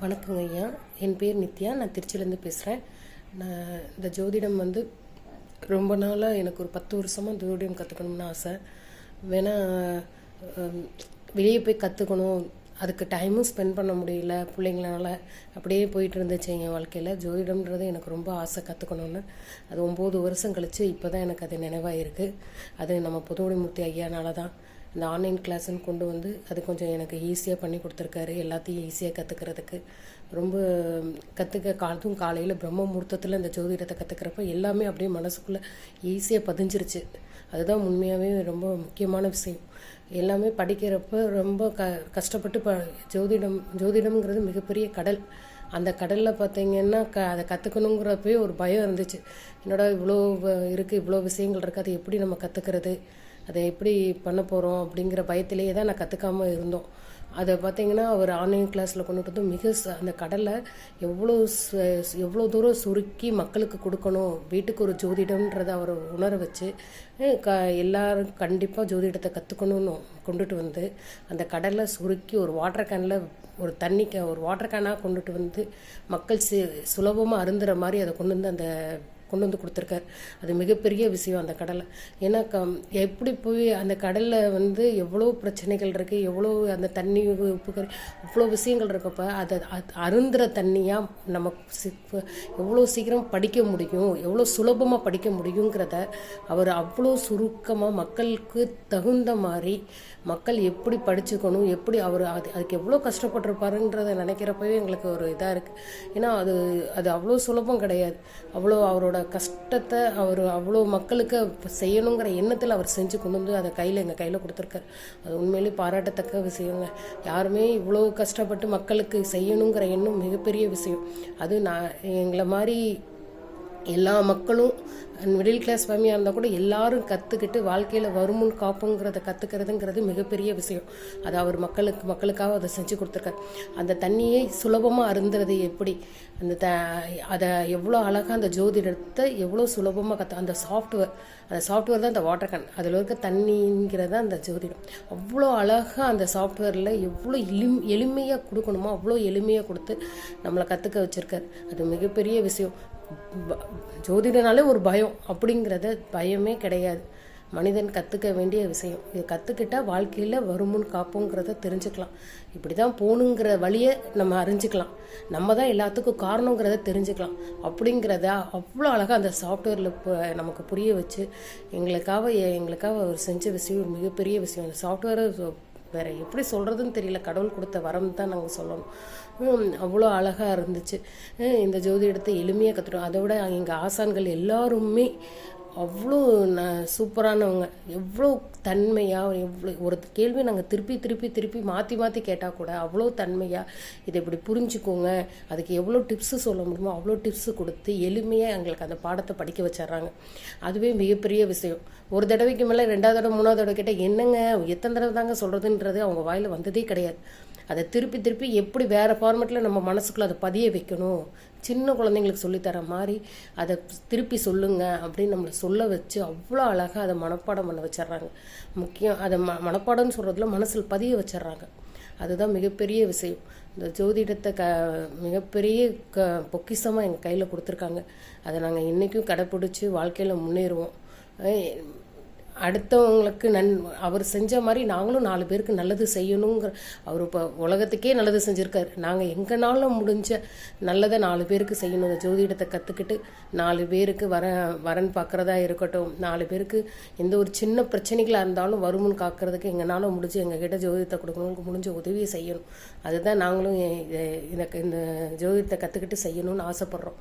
வணக்கங்க ஐயா. என் பேர் நித்யா. நான் திருச்சியிலேருந்து பேசுகிறேன். நான் இந்த ஜோதிடம் வந்து ரொம்ப நாளாக எனக்கு ஒரு பத்து வருஷமாக ஜோதிடம் கற்றுக்கணும்னு ஆசை. வேணா வெளியே போய் கற்றுக்கணும் அதுக்கு டைமும் ஸ்பெண்ட் பண்ண முடியல பிள்ளைங்களால. அப்படியே போயிட்டு இருந்துச்சு என் வாழ்க்கையில். ஜோதிடம்ன்றது எனக்கு ரொம்ப ஆசை கற்றுக்கணுன்னு அது ஒம்பது வருஷம் கழித்து இப்போ தான் எனக்கு அது நினைவாயிருக்கு அது நம்ம புதுவடிமூர்த்தி ஐயானால தான் இந்த ஆன்லைன் கிளாஸ்ன்னு கொண்டு வந்து அது கொஞ்சம் எனக்கு ஈஸியாக பண்ணி கொடுத்துருக்காரு. எல்லாத்தையும் ஈஸியாக கற்றுக்கிறதுக்கு ரொம்ப கற்றுக்க காலத்தும் காலையில் பிரம்ம முகூர்த்தத்தில் இந்த ஜோதிடத்தை கற்றுக்கிறப்ப எல்லாமே அப்படியே மனசுக்குள்ளே ஈஸியாக பதிஞ்சிருச்சு. அதுதான் உண்மையாகவே ரொம்ப முக்கியமான விஷயம். எல்லாமே படிக்கிறப்ப ரொம்ப க கஷ்டப்பட்டு ப ஜோதிடம் ஜோதிடம்ங்கிறது மிகப்பெரிய கடல். அந்த கடலில் பார்த்தீங்கன்னா க அதை கற்றுக்கணுங்கிறப்பவே ஒரு பயம் இருந்துச்சு. என்னடா இவ்வளோ இருக்குது இவ்வளோ விஷயங்கள் இருக்குது அதை எப்படி நம்ம கற்றுக்கிறது அதை எப்படி பண்ண போகிறோம் அப்படிங்கிற பயத்திலேயே தான் நான் கற்றுக்காம இருந்தோம். அதை பார்த்தீங்கன்னா அவர் ஆன்லைன் கிளாஸில் கொண்டுட்டு வந்து மிக அந்த கடலை எவ்வளோ எவ்வளோ தூரம் சுருக்கி மக்களுக்கு கொடுக்கணும் வீட்டுக்கு ஒரு ஜோதிடம்ன்றதை அவர் உணர வச்சு க எல்லாரும் கண்டிப்பாக ஜோதிடத்தை கற்றுக்கணும்னு கொண்டுட்டு வந்து அந்த கடலை சுருக்கி ஒரு வாட்டர் கேனில் ஒரு தண்ணி ஒரு வாட்டர் கேனாக கொண்டுட்டு வந்து மக்கள் சி சுலபமாக அருந்துற மாதிரி அதை கொண்டு வந்து அந்த கொண்டு வந்து கொடுத்துருக்காரு. அது மிகப்பெரிய விஷயம் அந்த கடலை. ஏன்னா க எப்படி போய் அந்த கடலில் வந்து எவ்வளோ பிரச்சனைகள் இருக்குது எவ்வளோ அந்த தண்ணி உப்புக்கறி இவ்வளோ விஷயங்கள் இருக்கப்போ அதை அருந்துற தண்ணியாக நம்ம சி- எவ்வளோ சீக்கிரம் படிக்க முடியும் எவ்வளோ சுலபமாக படிக்க முடியுங்கிறத அவர் அவ்வளோ சுருக்கமாக மக்களுக்கு தகுந்த மாதிரி மக்கள் எப்படி படிச்சுக்கணும் எப்படி அவர் அது அதுக்கு எவ்வளோ கஷ்டப்பட்டிருப்பாருன்றதை நினைக்கிறப்பவே எங்களுக்கு ஒரு இதாக இருக்குது ஏன்னா அது அது அவ்வளோ சுலபம் கிடையாது. அவ்வளோ அவரோட கஷ்டத்தை அவர் அவ்வளோ மக்களுக்கு செய்யணுங்கிற எண்ணத்தில் அவர் செஞ்சு கொண்டு வந்து அதை கையில் எங்கள் கையில் கொடுத்துருக்காரு. அது உண்மையிலே பாராட்டத்தக்க விஷயங்க. யாருமே இவ்வளோ கஷ்டப்பட்டு மக்களுக்கு செய்யணுங்கிற எண்ணம் மிகப்பெரிய விஷயம். அது நான் எங்களை மாதிரி எல்லா மக்களும் மிடில் கிளாஸ் ஃபேமிலியாக இருந்தால் கூட எல்லாரும் கற்றுக்கிட்டு வாழ்க்கையில் வருமுன் காப்புங்கிறத கற்றுக்கிறதுங்கிறது மிகப்பெரிய விஷயம். அது அவர் மக்களுக்கு மக்களுக்காக அதை செஞ்சு கொடுத்துருக்காரு. அந்த தண்ணியை சுலபமாக அருந்துறது எப்படி? அந்த த அதை எவ்வளோ அழகாக அந்த ஜோதிடத்தை எவ்வளோ சுலபமாக கற்று அந்த சாஃப்ட்வேர் அந்த சாஃப்ட்வேர் தான் அந்த வாட்டர் கேன் அதில் இருக்க தண்ணிங்கிறது தான் அந்த ஜோதிடம். அவ்வளோ அழகாக அந்த சாஃப்ட்வேரில் எவ்வளோ எளிம் எளிமையாக கொடுக்கணுமோ அவ்வளோ எளிமையாக கொடுத்து நம்மளை கற்றுக்க வச்சுருக்காரு. அது மிகப்பெரிய விஷயம். ஜோதிடனாலே ஒரு பயம் அப்படிங்கிறத பயமே கிடையாது. மனிதன் கற்றுக்க வேண்டிய விஷயம். இது கற்றுக்கிட்டால் வாழ்க்கையில் வருமுன் காப்போங்கிறத தெரிஞ்சுக்கலாம். இப்படி தான் போகணுங்கிற வழியை நம்ம அறிஞ்சுக்கலாம். நம்ம தான் எல்லாத்துக்கும் காரணங்கிறத தெரிஞ்சுக்கலாம். அப்படிங்கிறத அவ்வளோ அழகாக அந்த சாஃப்ட்வேரில் நமக்கு புரிய வச்சு எங்களுக்காக எங்களுக்காக அவர் செஞ்ச விஷயம் ஒரு மிகப்பெரிய விஷயம். அந்த சாஃப்ட்வேரை வேற எப்படி சொல்கிறதுன்னு தெரியல. கடவுள் கொடுத்த வரம் தான் நாங்கள் சொல்லணும். அவ்வளோ அழகாக இருந்துச்சு. இந்த ஜோதி எடுத்து எளிமையாக கற்றுட்டோம் அதை விட எங்கள் ஆசான்கள் எல்லாருமே அவ்வளோ ந சூப்பரானவங்க. எவ்வளோ தன்மையாக எவ்வளோ ஒரு கேள்வி நாங்கள் திருப்பி திருப்பி திருப்பி மாற்றி மாற்றி கேட்டால் கூட அவ்வளோ தன்மையாக இதை இப்படி புரிஞ்சுக்கோங்க. அதுக்கு எவ்வளோ டிப்ஸு சொல்ல முடியுமோ அவ்வளோ டிப்ஸு கொடுத்து எளிமையாக எங்களுக்கு அந்த பாடத்தை படிக்க வச்சிடுறாங்க. அதுவே மிகப்பெரிய விஷயம். ஒரு தடவைக்கு மேலே ரெண்டாவது தடவை மூணாவது தடவை கேட்டால் என்னங்க எத்தனை தடவை தாங்க சொல்கிறதுன்றது அவங்க வாயில் வந்ததே கிடையாது. அதை திருப்பி திருப்பி எப்படி வேறு ஃபார்மேட்டில் நம்ம மனசுக்குள்ளே அதை பதிய வைக்கணும்? சின்ன குழந்தைங்களுக்கு சொல்லித்தர மாதிரி அதை திருப்பி சொல்லுங்க அப்படின்னு நம்மளை சொல்ல வச்சு அவ்வளோ அழகாக அதை மனப்பாடம் பண்ண வச்சிடுறாங்க. முக்கியம் அதை ம மனப்பாடம்னு சொல்கிறதுல மனசில் பதிய வச்சிட்றாங்க. அதுதான் மிகப்பெரிய விஷயம். இந்த ஜோதிடத்தை க மிகப்பெரிய க பொக்கிஷமாக எங்கள் கையில் கொடுத்துருக்காங்க. அதை நாங்கள் இன்றைக்கும் கடைப்பிடிச்சி வாழ்க்கையில் முன்னேறுவோம். அடுத்தவங்களுக்கு நன் அவர் செஞ்ச மாதிரி நாங்களும் நாலு பேருக்கு நல்லது செய்யணுங்கிற அவர் இப்போ உலகத்துக்கே நல்லது செஞ்சுருக்காரு. நாங்கள் எங்கனால முடிஞ்ச நல்லதை நாலு பேருக்கு செய்யணும். இந்த ஜோதிடத்தை கற்றுக்கிட்டு நாலு பேருக்கு வர வரன் பார்க்குறதா இருக்கட்டும் நாலு பேருக்கு எந்த ஒரு சின்ன பிரச்சனைகளாக இருந்தாலும் வருமுன் காக்கிறதுக்கு எங்களால் முடிஞ்சு எங்ககிட்ட ஜோதிடத்தை கொடுக்கணும் முடிஞ்ச உதவியை செய்யணும். அதுதான் நாங்களும் இந்த இந்த ஜோதிடத்தை கற்றுக்கிட்டு செய்யணும்னு ஆசைப்பட்றோம்.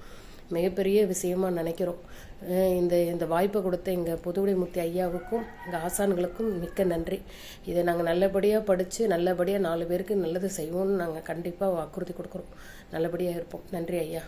மிகப்பெரிய விஷயமா நினைக்கிறோம். இந்த இந்த வாய்ப்பை கொடுத்த எங்கள் புதுவுடைமூர்த்தி ஐயாவுக்கும் எங்கள் ஆசான்களுக்கும் மிக்க நன்றி. இதை நாங்கள் நல்லபடியாக படித்து நல்லபடியாக நாலு பேருக்கு நல்லது செய்வோம்னு நாங்கள் கண்டிப்பாக வாக்குறுதி கொடுக்குறோம். நல்லபடியாக இருப்போம். நன்றி ஐயா.